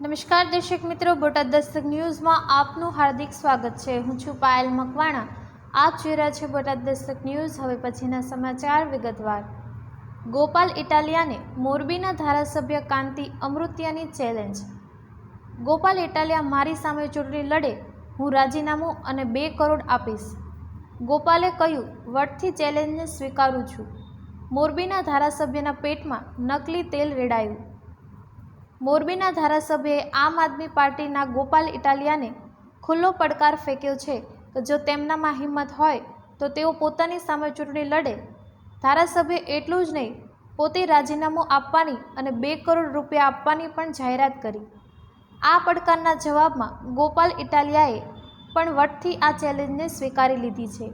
નમસ્કાર દર્શક મિત્રો, બોટાદ દસ્તક ન્યૂઝમાં આપનું હાર્દિક સ્વાગત છે. હું છું પાયલ મકવાણા. આપ જોઈ રહ્યા છે બોટાદ દસ્તક ન્યૂઝ. હવે પછીના સમાચાર વિગતવાર. ગોપાલ ઇટાલિયાને મોરબીના ધારાસભ્ય કાંતિ અમૃત્યાની ચેલેન્જ. ગોપાલ ઇટાલિયા મારી સામે ચૂંટણી લડે, હું રાજીનામું અને બે કરોડ આપીશ. ગોપાલે કહ્યું, વટથી ચેલેન્જને સ્વીકારું છું. મોરબીના ધારાસભ્યના પેટમાં નકલી તેલ રેડાયું. મોરબીના ધારાસભ્યએ આમ આદમી પાર્ટીના ગોપાલ ઇટાલિયાને ખુલ્લો પડકાર ફેંક્યો છે. કે જો તેમનામાં હિંમત હોય, તો તેઓ પોતાની સામે ચૂંટણી લડે. ધારાસભ્ય એટલું જ નહીં, પોતે રાજીનામું આપવાની અને બે કરોડ રૂપિયા આપવાની પણ જાહેરાત કરી. આ પડકારના જવાબમાં ગોપાલ ઇટાલિયાએ પણ વટથી આ ચેલેન્જને સ્વીકારી લીધી છે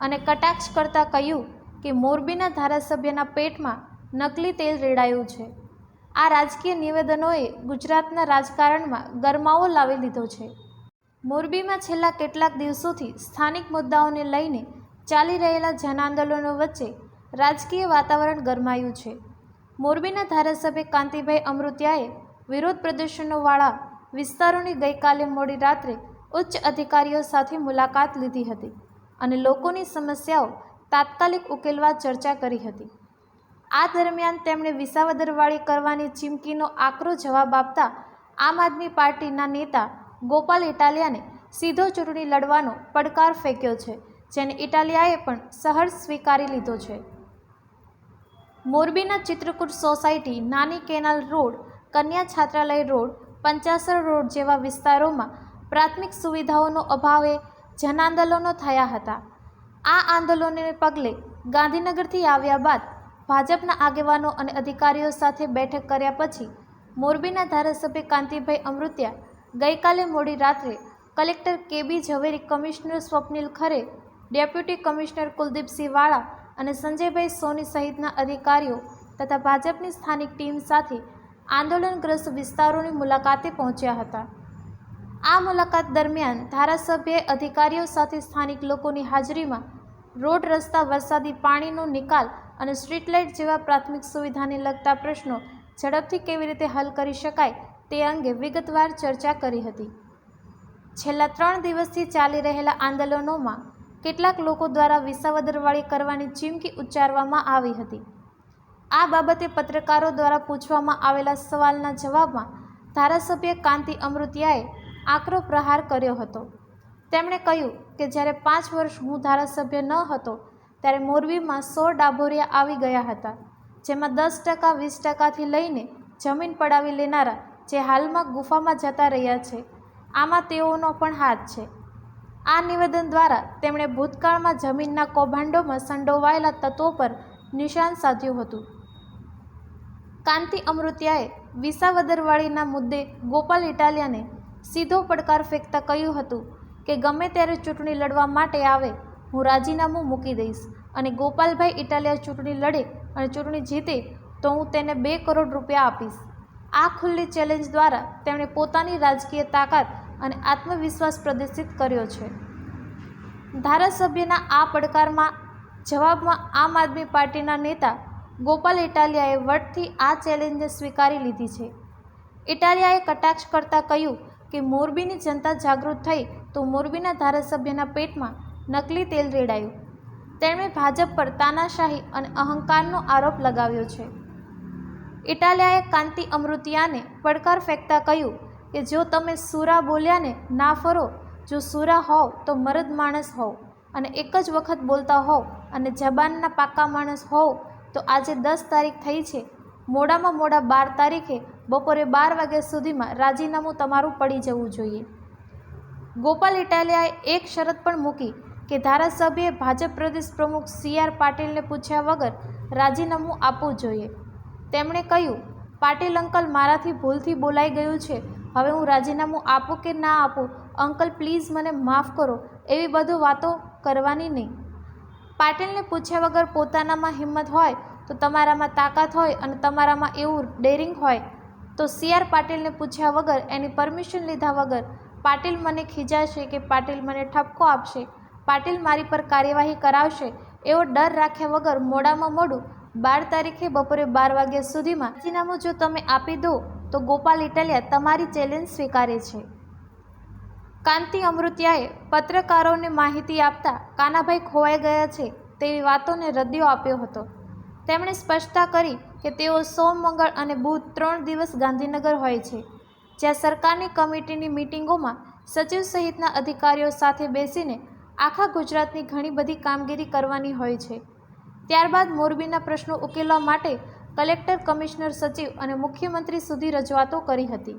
અને કટાક્ષ કરતાં કહ્યું કે મોરબીના ધારાસભ્યના પેટમાં નકલી તેલ રેડાયું છે. આ રાજકીય નિવેદનોએ ગુજરાતના રાજકારણમાં ગરમાવો લાવી લીધો છે. મોરબીમાં છેલ્લા કેટલાક દિવસોથી સ્થાનિક મુદ્દાઓને લઈને ચાલી રહેલા જનઆંદોલનો વચ્ચે રાજકીય વાતાવરણ ગરમાયું છે. મોરબીના ધારાસભ્ય કાંતિભાઈ અમૃત્યાએ વિરોધ પ્રદર્શનોવાળા વિસ્તારોની ગઈકાલે મોડી રાત્રે ઉચ્ચ અધિકારીઓ સાથે મુલાકાત લીધી હતી અને લોકોની સમસ્યાઓ તાત્કાલિક ઉકેલવા ચર્ચા કરી હતી. આ દરમિયાન તેમણે વિસાવદરવાળી કરવાની ચીમકીનો આકરો જવાબ આપતા આમ આદમી પાર્ટીના નેતા ગોપાલ ઇટાલિયાને સીધો ચૂંટણી લડવાનો પડકાર ફેંક્યો છે, જેને ઇટાલિયાએ પણ સહર્ષ સ્વીકારી લીધો છે. મોરબીના ચિત્રકૂટ સોસાયટી નાની કેનાલ રોડ, કન્યા છાત્રાલય રોડ, પંચાસર રોડ જેવા વિસ્તારોમાં પ્રાથમિક સુવિધાઓનો અભાવે જનાંદોલનો થયા હતા. આ આંદોલનને પગલે ગાંધીનગરથી આવ્યા બાદ ભાજપના આગેવાનો અને અધિકારીઓ સાથે બેઠક કર્યા પછી મોરબીના ધારાસભ્ય કાંતિભાઈ અમૃત્યા ગઈકાલે મોડી રાત્રે collector KB Zaveri commissioner Swapnil Khare, deputy commissioner Kuldeepsinh વાળા અને સંજયભાઈ સોની સહિતના અધિકારીઓ તથા ભાજપની સ્થાનિક ટીમ સાથે આંદોલનગ્રસ્ત વિસ્તારોની મુલાકાતે પહોંચ્યા હતા. આ મુલાકાત દરમિયાન ધારાસભ્યએ અધિકારીઓ સાથે સ્થાનિક લોકોની હાજરીમાં રોડ રસ્તા, વરસાદી પાણીનો નિકાલ અને સ્ટ્રીટ લાઇટ જેવા પ્રાથમિક સુવિધાને લગતા પ્રશ્નો ઝડપથી કેવી રીતે હલ કરી શકાય તે અંગે વિગતવાર ચર્ચા કરી હતી. છેલ્લા ત્રણ દિવસથી ચાલી રહેલા આંદોલનોમાં કેટલાક લોકો દ્વારા વિસાવદરવાળી કરવાની ચીમકી ઉચ્ચારવામાં આવી હતી. આ બાબતે પત્રકારો દ્વારા પૂછવામાં આવેલા સવાલના જવાબમાં ધારાસભ્ય કાંતિ અમૃતિયાએ આકરો પ્રહાર કર્યો હતો. તેમણે કહ્યું કે જ્યારે પાંચ વર્ષ હું ધારાસભ્ય ન હતો ત્યારે મોરબીમાં સો ડાભોરિયા આવી ગયા હતા, જેમાં દસ ટકા, વીસ ટકાથી લઈને જમીન પડાવી લેનારા જે હાલમાં ગુફામાં જતા રહ્યા છે, આમાં તેઓનો પણ હાથ છે. આ નિવેદન દ્વારા તેમણે ભૂતકાળમાં જમીનના કૌભાંડોમાં સંડોવાયેલા તત્વો પર નિશાન સાધ્યું હતું. કાંતિ અમૃત્યાએ વિસાવદરવાળીના મુદ્દે ગોપાલ ઇટાલિયાને સીધો પડકાર ફેંકતા કહ્યું હતું કે ગમે ત્યારે ચૂંટણી લડવા માટે આવે હું રાજીનામું મૂકી દઈશ અને ગોપાલભાઈ ઇટાલિયા ચૂંટણી લડે અને ચૂંટણી જીતે તો હું તેને બે કરોડ રૂપિયા આપીશ. આ ખુલ્લી ચેલેન્જ દ્વારા તેમણે પોતાની રાજકીય તાકાત અને આત્મવિશ્વાસ પ્રદર્શિત કર્યો છે. ધારાસભ્યના આ પડકારમાં જવાબમાં આમ આદમી પાર્ટીના નેતા ગોપાલ ઇટાલિયાએ વટથી આ ચેલેન્જને સ્વીકારી લીધી છે. ઇટાલિયાએ કટાક્ષ કરતાં કહ્યું કે મોરબીની જનતા જાગૃત થઈ તો મોરબીના ધારાસભ્યના પેટમાં નકલી તેલ રેડાયું. તેમણે ભાજપ પર તાનાશાહી અને અહંકારનો આરોપ લગાવ્યો છે. ઇટાલિયાએ કાંતિ અમૃતિયાને પડકાર ફેંકતા કહ્યું કે, જો તમે સુરા બોલ્યાને ના ફરો, જો સુરા હોવ તો મરદ માણસ હોવ અને એક જ વખત બોલતા હોવ અને જબાનના પાકા માણસ હોવ તો આજે દસ તારીખ થઈ છે. મોડામાં મોડા બાર તારીખે બપોરે બાર વાગ્યા સુધીમાં રાજીનામું તમારું પડી જવું જોઈએ. ગોપાલ ઇટાલિયાએ એક શરત પણ મૂકી કે ધારાસભ્યે ભાજપ પ્રદેશ પ્રમુખ સી આર પાટીલને પૂછ્યા વગર રાજીનામું આપવું જોઈએ. તેમણે કહ્યું, પાટીલ અંકલ મારાથી ભૂલથી બોલાઈ ગયું છે. હવે હું રાજીનામું આપું કે ના આપું? અંકલ, પ્લીઝ મને માફ કરો. એવી બધું વાતો કરવાની નહીં. પાટીલને પૂછ્યા વગર પોતાનામાં હિંમત હોય તો તમારામાં તાકાત હોય અને તમારામાં એવું ડેરિંગ હોય તો સી આર પાટીલને પૂછ્યા વગર એની પરમિશન લીધા વગર પાટીલ મને ખીજાશે કે પાટીલ મને ઠપકો આપશે. પાટીલ મારી પર કાર્યવાહી કરાવશે એવો ડર રાખ્યા વગર મોડામાં મોડું બાર તારીખે બપોરે બાર વાગ્યા સુધીમાં રાજીનામું જો તમે આપી દો, તો ગોપાલ ઇટાલિયા તમારી ચેલેન્જ સ્વીકારે છે. કાંતિ અમૃતિયાએ પત્રકારોને માહિતી આપતા કાનાભાઈ ખોવાઈ ગયા છે તેવી વાતોને રદિયો આપ્યો હતો. તેમણે સ્પષ્ટતા કરી કે તેઓ સોમ, મંગળ અને બુધ ત્રણ દિવસ ગાંધીનગર હોય છે, જ્યાં સરકારની કમિટીની મિટિંગોમાં સચિવ સહિતના અધિકારીઓ સાથે બેસીને આખા ગુજરાતની ઘણી બધી કામગીરી કરવાની હોય છે. ત્યારબાદ મોરબીના પ્રશ્નો ઉકેલવા માટે કલેક્ટર, કમિશનર સચિવ અને મુખ્યમંત્રી સુધી રજૂઆતો કરી હતી.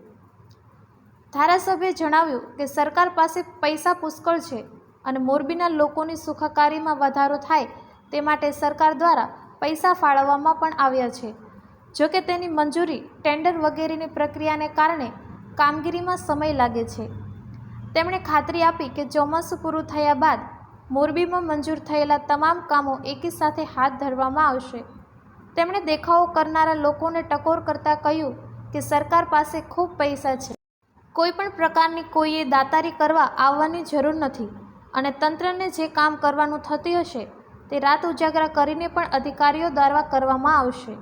ધારાસભ્યે જણાવ્યું કે સરકાર પાસે પૈસા પુષ્કળ છે અને મોરબીના લોકોની સુખાકારીમાં વધારો થાય તે માટે સરકાર દ્વારા પૈસા ફાળવવામાં પણ આવ્યા છે. જોકે તેની મંજૂરી ટેન્ડર વગેરેની પ્રક્રિયાને કારણે કામગીરીમાં સમય લાગે છે. તેમણે ખાતરી આપી કે ચોમાસું પૂરું થયા બાદ મોરબીમાં મંજૂર થયેલા તમામ કામો એકી સાથે હાથ ધરવામાં આવશે. તેમણે દેખાવો કરનારા લોકોને ટકોર કરતાં કહ્યું કે સરકાર પાસે ખૂબ પૈસા છે. કોઈ પણ પ્રકારની કોઈએ દાતારી કરવા આવવાની જરૂર નથી અને તંત્રને જે કામ કરવાનું થતું હશે તે રાત ઉજાગરા કરીને પણ અધિકારીઓ દ્વારા કરવામાં આવશે.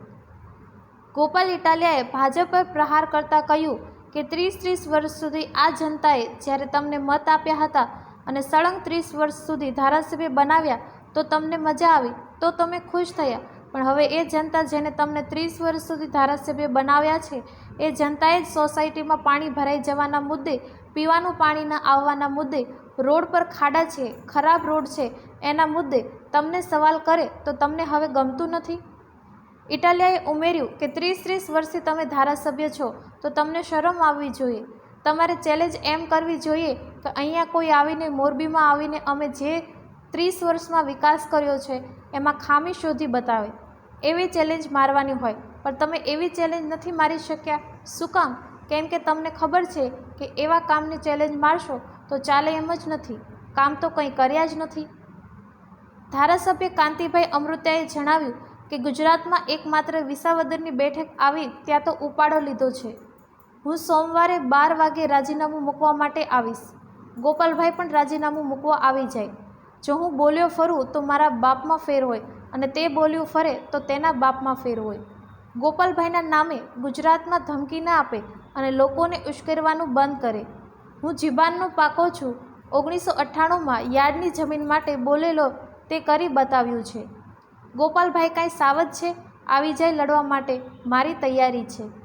ગોપાલ ઇટાલિયાએ ભાજપ પર પ્રહાર કરતાં કહ્યું કે ત્રીસ ત્રીસ વર્ષ સુધી આ જનતાએ જ્યારે તમને મત આપ્યા હતા અને સળંગ ત્રીસ વર્ષ સુધી ધારાસભ્ય બનાવ્યા, તો તમને મજા આવી, તો તમે ખુશ થયા. પણ હવે એ જનતા જેને તમને ત્રીસ વર્ષ સુધી ધારાસભ્ય બનાવ્યા છે, એ જનતાએ જ સોસાયટીમાં પાણી ભરાઈ જવાના મુદ્દે, પીવાનું પાણી ન આવવાના મુદ્દે, રોડ પર ખાડા છે, ખરાબ રોડ છે, એના મુદ્દે તમને સવાલ કરે તો તમને હવે ગમતું નથી? ઇટાલિયાએ ઉમેર્યું કે ત્રીસ ત્રીસ વર્ષથી તમે ધારાસભ્ય છો તો તમને શરમ આવવી જોઈએ. તમારે ચેલેન્જ એમ કરવી જોઈએ કે અહીંયા કોઈ આવીને મોરબીમાં આવીને અમે જે ત્રીસ વર્ષમાં વિકાસ કર્યો છે, એમાં ખામી શોધી બતાવે. એવી ચેલેન્જ મારવાની હોય. પણ તમે એવી ચેલેન્જ નથી મારી શક્યા. શું કામ? કેમ કે તમને ખબર છે કે એવા કામની ચેલેન્જ મારશો તો ચાલે એમ જ નથી. કામ તો કંઈ કર્યા જ નથી. ધારાસભ્ય કાંતિભાઈ અમૃત્યાએ જણાવ્યું કે ગુજરાતમાં એકમાત્ર વિસાવદરની બેઠક આવી ત્યાં તો ઉપાડો લીધો છે. હું સોમવારે બાર વાગે રાજીનામું મૂકવા માટે આવીશ. ગોપાલભાઈ પણ રાજીનામું મૂકવા આવી જાય. જો હું બોલ્યો ફરું તો મારા બાપમાં ફેર હોય અને તે બોલ્યું ફરે તો તેના બાપમાં ફેર હોય. ગોપાલભાઈના નામે ગુજરાતમાં ધમકી ના આપે અને લોકોને ઉશ્કેરવાનું બંધ કરે. હું જીબાનનો પાકો છું. ઓગણીસો અઠ્ઠાણુંમાં યાર્ડની જમીન માટે બોલેલો તે કરી બતાવ્યું છે. ગોપાલભાઈ કાંઈ સાવધ છે? આવી જાય લડવા માટે. મારી તૈયારી છે.